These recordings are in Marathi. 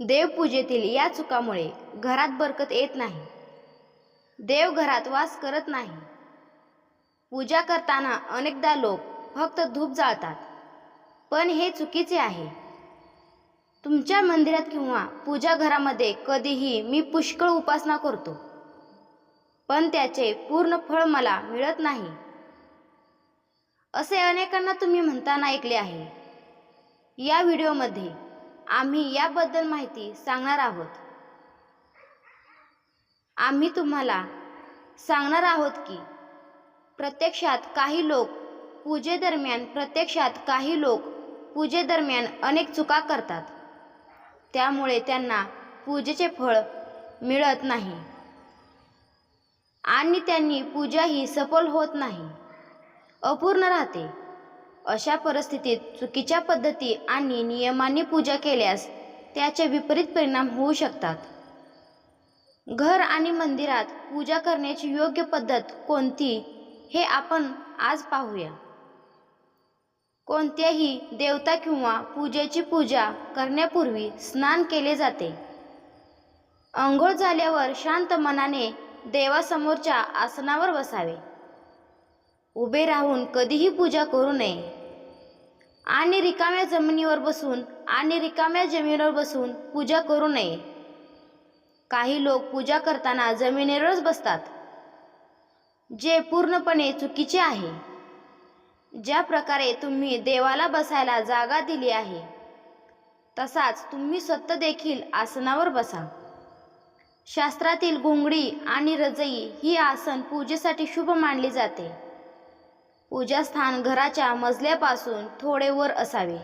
देवपूजेतील या चुकामुळे घरात बरकत येत नाही. देव घरात वास करत नाही. पूजा करताना अनेकदा लोक फक्त धूप जाळतात. पण हे चुकीचे आहे. तुमच्या मंदिरात किंवा पूजा घरामध्ये कधीही मी पुष्कळ उपासना करतो. पण त्याचे पूर्ण फळ मला मिळत नाही. असे अनेकांना तुम्ही म्हणताना ऐकले आहे. या व्हिडिओमध्ये आम्ही याबद्दल माहिती सांगणार आहोत. आम्ही तुम्हाला सांगणार आहोत की प्रत्यक्षात काही लोक पूजेदरम्यान प्रत्यक्षात काही लोक पूजेदरम्यान अनेक चुका करतात. त्यामुळे त्यांना पूजेचे फळ मिळत नाही. आणि त्यांनी पूजा ही सफल होत नाही. अपूर्ण राहते. अशा परिस्थितीत चुकीच्या पद्धती आणि नियमांनी पूजा केल्यास त्याचे विपरीत परिणाम होऊ शकतात. घर आणि मंदिरात पूजा करण्याची योग्य पद्धत कोणती हे आपण आज पाहूया. कोणत्याही देवता किंवा पूजेची पूजा करण्यापूर्वी स्नान केले जाते. अंघोळ झाल्यावर शांत मनाने देवासमोरच्या आसनावर बसावे. उभे राहून कधीही पूजा करू नये. आणि रिकाम्या जमिनीवर बसून आणि रिकाम्या जमिनीवर बसून पूजा करू नये. काही लोक पूजा करताना जमिनीवरच बसतात जे पूर्णपणे चुकीचे आहे. ज्या प्रकारे तुम्ही देवाला बसायला जागा दिली आहे तसाच तुम्ही स्वतः देखील आसनावर बसा. शास्त्रातील घोंगडी आणि रजई ही आसन पूजेसाठी शुभ मानली जाते. पूजास्थान घराच्या मजल्यापासून थोडे वर असावे.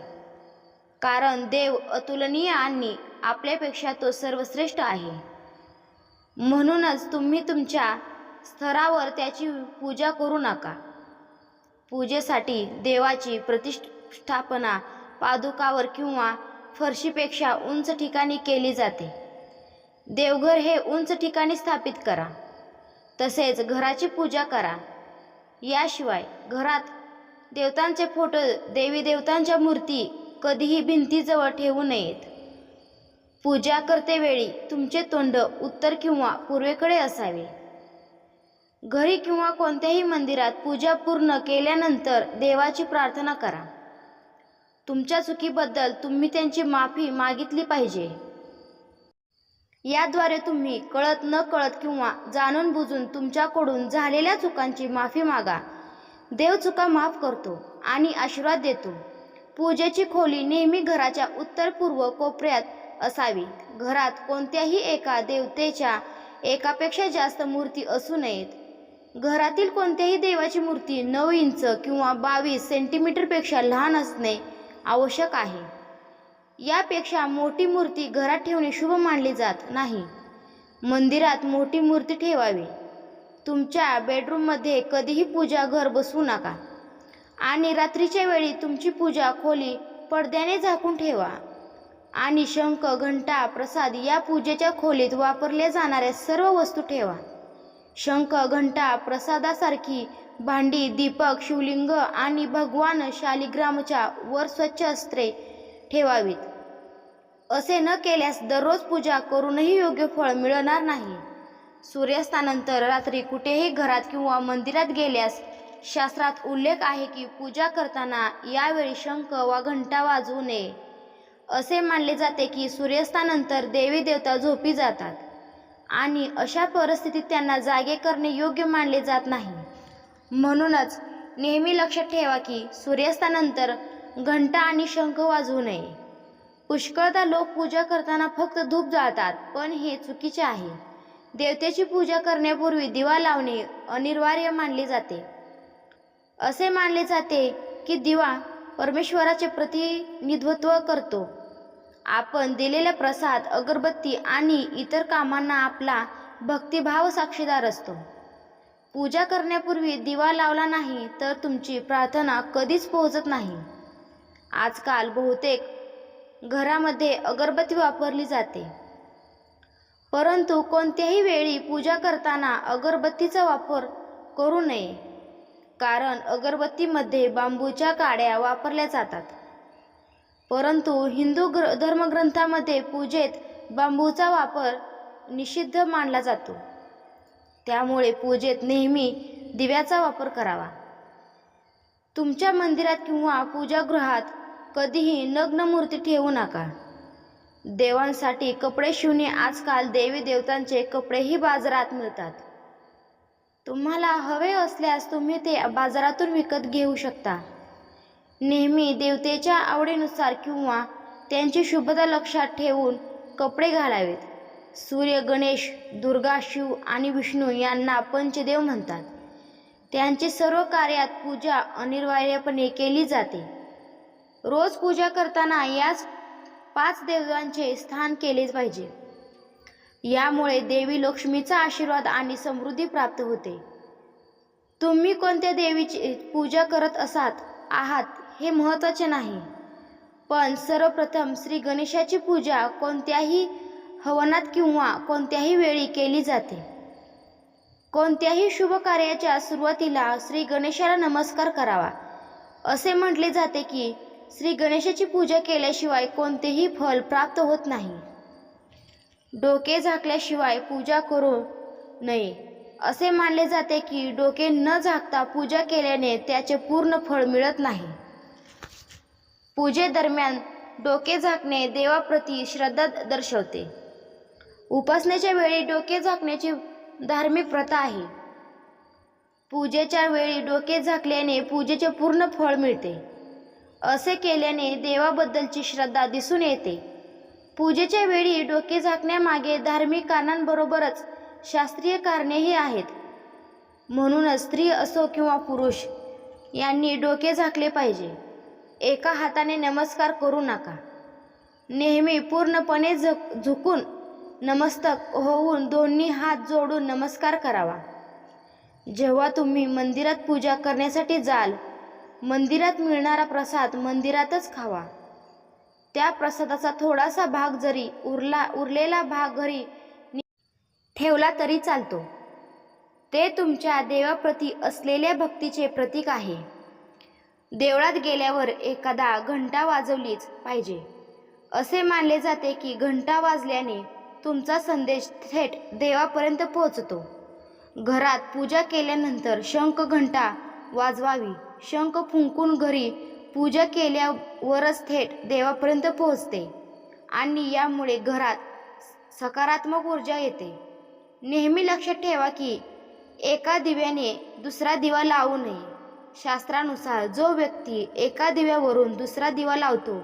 कारण देव अतुलनीय आणि आपल्यापेक्षा तो सर्वश्रेष्ठ आहे. म्हणूनच तुम्ही तुमच्या स्तरावर त्याची पूजा करू नका. पूजेसाठी देवाची प्रतिष्ठापना पादुकावर किंवा फरशीपेक्षा उंच ठिकाणी केली जाते. देवघर हे उंच ठिकाणी स्थापित करा. तसेच घराची पूजा करा. याशिवाय घरात देवतांचे फोटो देवी देवतांच्या मूर्ती कधीही भिंतीजवळ ठेवू नयेत. पूजा करतेवेळी तुमचे तोंड उत्तर किंवा पूर्वेकडे असावे. घरी किंवा कोणत्याही मंदिरात पूजा पूर्ण केल्यानंतर देवाची प्रार्थना करा. तुमच्या चुकीबद्दल तुम्ही त्यांची माफी मागितली पाहिजे. याद्वारे तुम्ही कळत न कळत किंवा जाणून बुजून तुमच्याकडून झालेल्या चुकांची माफी मागा. देव चुका माफ करतो आणि आशीर्वाद देतो. पूजेची खोली नेहमी घराच्या उत्तर पूर्व कोपऱ्यात असावी. घरात कोणत्याही एका देवतेच्या एकापेक्षा जास्त मूर्ती असू नयेत. घरातील कोणत्याही देवाची मूर्ती नऊ इंच किंवा बावीस सेंटीमीटरपेक्षा लहान असणे आवश्यक आहे. यापेक्षा मोठी मूर्ती घरात ठेवणे शुभ मानले जात नाही. मंदिरात मोठी मूर्ती ठेवावी. तुमच्या बेडरूममध्ये कधीही पूजा घर बसवू नका. आणि रात्रीच्या वेळी तुमची पूजा खोली पडद्याने झाकून ठेवा. आणि शंख घंटा प्रसाद या पूजेच्या खोलीत वापरल्या जाणाऱ्या सर्व वस्तू ठेवा. शंख घंटा प्रसादासारखी भांडी दीपक शिवलिंग आणि भगवान शालिग्रामच्या वर स्वच्छ अस्त्रे ठेवावीत. असे न केल्यास दररोज पूजा करूनही योग्य फळ मिळणार नाही. सूर्यास्तानंतर रात्री कुठेही घरात किंवा मंदिरात गेल्यास शास्त्रात उल्लेख आहे की पूजा करताना यावेळी शंख वा घंटा वाजवू नये. असे मानले जाते की सूर्यास्तानंतर देवी देवता झोपी जातात आणि अशा परिस्थितीत त्यांना जागे करणे योग्य मानले जात नाही. म्हणूनच नेहमी लक्षात ठेवा की सूर्यास्तानंतर घंटा आणि शंख वाजवू नये. पुष्कळदा लोक पूजा करताना फक्त धूप जाळतात पण हे चुकीचे आहे. देवतेची पूजा करण्यापूर्वी दिवा लावणे अनिवार्य मानले जाते. असे मानले जाते की दिवा परमेश्वराचे प्रतिनिधित्व करतो. आपण दिलेला प्रसाद अगरबत्ती आणि इतर कामांना आपला भक्तिभाव साक्षीदार असतो. पूजा करण्यापूर्वी दिवा लावला नाही तर तुमची प्रार्थना कधीच पोहोचत नाही. आजकाल बहुतेक घरामध्ये अगरबत्ती वापरली जाते. परंतु कोणत्याही वेळी पूजा करताना अगरबत्तीचा वापर करू नये कारण अगरबत्तीमध्ये बांबूच्या काड्या वापरल्या जातात. परंतु हिंदू ग्र धर्मग्रंथामध्ये पूजेत बांबूचा वापर निषिद्ध मानला जातो. त्यामुळे पूजेत नेहमी दिव्याचा वापर करावा. तुमच्या मंदिरात किंवा पूजागृहात कधीही नग्न मूर्ती ठेवू नका. देवांसाठी कपडे शिवणे आजकाल देवी देवतांचे कपडेही बाजारात मिळतात. तुम्हाला हवे असल्यास तुम्ही ते बाजारातून विकत घेऊ शकता. नेहमी देवतेच्या आवडीनुसार किंवा त्यांची शुभता लक्षात ठेवून कपडे घालावेत. सूर्य गणेश दुर्गा शिव आणि विष्णू यांना पंचदेव म्हणतात. त्यांची सर्व कार्यात पूजा अनिवार्यपणे केली जाते. रोज पूजा करताना याच पाच देवांचे स्थान केले पाहिजे. यामुळे देवी लक्ष्मीचा आशीर्वाद आणि समृद्धी प्राप्त होते. तुम्ही कोणत्या देवीची पूजा करत असात आहात हे महत्त्वाचे नाही. पण सर्वप्रथम श्री गणेशाची पूजा कोणत्याही हवनात किंवा कोणत्याही वेळी केली जाते. कोणत्याही शुभ कार्याच्या सुरुवातीला श्री गणेशाला नमस्कार करावा. असे म्हटले जाते की श्री गणेशाची पूजा केल्याशिवाय कोणतेही फल प्राप्त होत नाही. डोके झाकल्याशिवाय पूजा करू नये. असे मानले जाते की डोके न झाकता पूजा केल्याने त्याचे पूर्ण फळ मिळत नाही. पूजेदरम्यान डोके झाकणे देवाप्रती श्रद्धा दर्शवते. उपासनेच्या वेळी डोके झाकण्याची धार्मिक प्रथा आहे. पूजेच्या वेळी डोके झाकल्याने पूजेचे पूर्ण फळ मिळते. असे केल्याने देवाबद्दलची श्रद्धा दिसून येते. पूजेच्या वेळी डोके झाकण्यामागे धार्मिक कारणांबरोबरच शास्त्रीय कारणेही आहेत. म्हणूनच स्त्री असो किंवा पुरुष यांनी डोके झाकले पाहिजे. एका हाताने नमस्कार करू नका. नेहमी पूर्णपणे झक झुकून नमस्तक होऊन दोन्ही हात जोडून नमस्कार करावा. जेव्हा तुम्ही मंदिरात पूजा करण्यासाठी जाल मंदिरात मिळणारा प्रसाद मंदिरातच खावा. त्या प्रसादाचा थोडासा भाग जरी उरला उरलेला भाग घरी ठेवला तरी चालतो. ते तुमच्या देवाप्रती असलेल्या भक्तीचे प्रतीक आहे. देवळात गेल्यावर एखादा घंटा वाजवलीच पाहिजे. असे मानले जाते की घंटा वाजल्याने तुमचा संदेश थेट देवापर्यंत पोहोचतो. घरात पूजा केल्यानंतर शंख घंटा वाजवावी. शंख फुंकून घरी पूजा केल्यावरच थेट देवापर्यंत पोहोचते आणि यामुळे घरात सकारात्मक ऊर्जा येते. नेहमी लक्षात ठेवा की एका दिव्याने दुसरा दिवा लावू नये. शास्त्रानुसार जो व्यक्ती एका दिव्यावरून दुसरा दिवा लावतो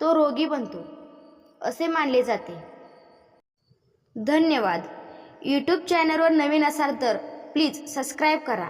तो रोगी बनतो असे मानले जाते. धन्यवाद. यूट्यूब चॅनलवर नवीन असाल तर प्लीज सबस्क्राईब करा.